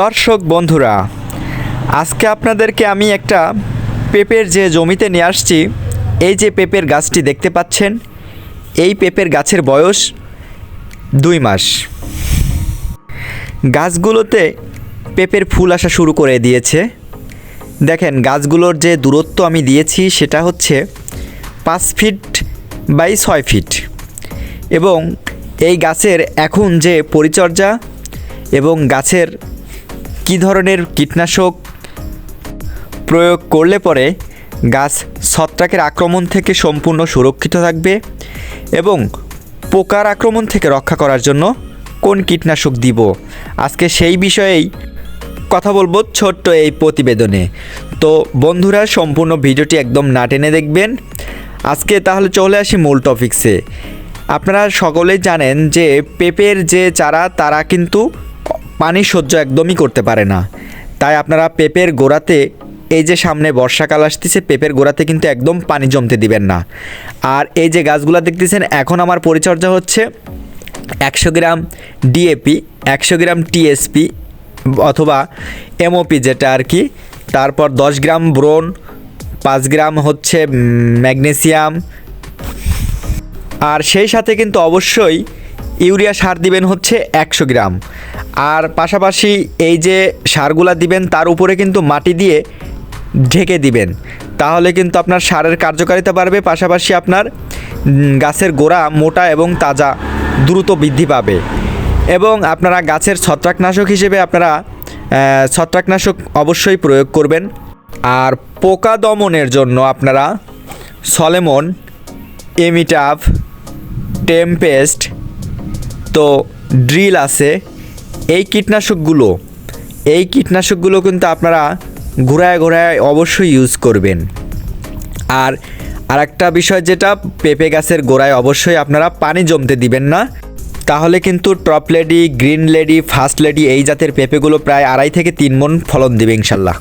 দর্শক বন্ধুরা, আজকে আপনাদেরকে আমি একটা পেঁপের যে জমিতে নিয়ে আসছি, এই যে পেঁপের গাছটি দেখতে পাচ্ছেন, এই পেঁপের গাছের বয়স দুই মাস। গাছগুলোতে পেঁপের ফুল আসা শুরু করে দিয়েছে। দেখেন, গাছগুলোর যে দূরত্ব আমি দিয়েছি, সেটা হচ্ছে পাঁচ ফিট বাই ছয় ফিট। এবং এই গাছের এখন যে পরিচর্যা এবং গাছের কী ধরনের কীটনাশক প্রয়োগ করলে পরে গাছ ছত্রাকের আক্রমণ থেকে সম্পূর্ণ সুরক্ষিত থাকবে এবং পোকার আক্রমণ থেকে রক্ষা করার জন্য কোন কীটনাশক দিব? আজকে সেই বিষয়েই কথা বলব ছোট্ট এই প্রতিবেদনে। তো বন্ধুরা, সম্পূর্ণ ভিডিওটি একদম না টেনে দেখবেন। আজকে তাহলে চলে আসি মূল টপিক্সে আপনারা সকলেই জানেন যে পেঁপের যে চারা, তারা কিন্তু পানি সহ্য একদমই করতে পারে না। তাই আপনারা পেঁপের গোড়াতে, এই যে সামনে বর্ষাকাল আসতেছে, পেঁপের গোড়াতে কিন্তু একদম পানি জমতে দিবেন না। আর এই যে গাছগুলো দেখতেছেন, এখন আমার পরিচর্যা হচ্ছে একশো গ্রাম ডিএপি একশো গ্রাম টিএসপি অথবা এমওপি যেটা আর কি। তারপর দশ গ্রাম ব্রোন পাঁচ গ্রাম হচ্ছে ম্যাগনেসিয়াম। আর সেই সাথে কিন্তু অবশ্যই ইউরিয়া সার দিবেন হচ্ছে একশো গ্রাম। আর পাশাপাশি এই যে সারগুলা দিবেন, তার উপরে কিন্তু মাটি দিয়ে ঢেকে দিবেন। তাহলে কিন্তু আপনার সারের কার্যকারিতা বাড়বে, পাশাপাশি আপনার গাছের গোড়া মোটা এবং তাজা দ্রুত বৃদ্ধি পাবে। এবং আপনারা গাছের ছত্রাকনাশক হিসেবে আপনারা ছত্রাকনাশক অবশ্যই প্রয়োগ করবেন। আর পোকা দমনের জন্য আপনারা সলেমন, এমিটাভ, টেমপেস্ট, তো ড্রিল আছে। এই কীটনাশকগুলো এই কীটনাশকগুলো কিন্তু আপনারা ঘোরায় ঘোরায় অবশ্যই ইউজ করবেন। আর আরেকটা বিষয় যেটা, পেঁপে গাছের গোড়ায় অবশ্যই আপনারা পানি জমতে দিবেন না। তাহলে কিন্তু top lady green lady first lady এই জাতের পেঁপেগুলো প্রায় আড়াই থেকে তিন মন ফলন দিবে ইনশাল্লাহ।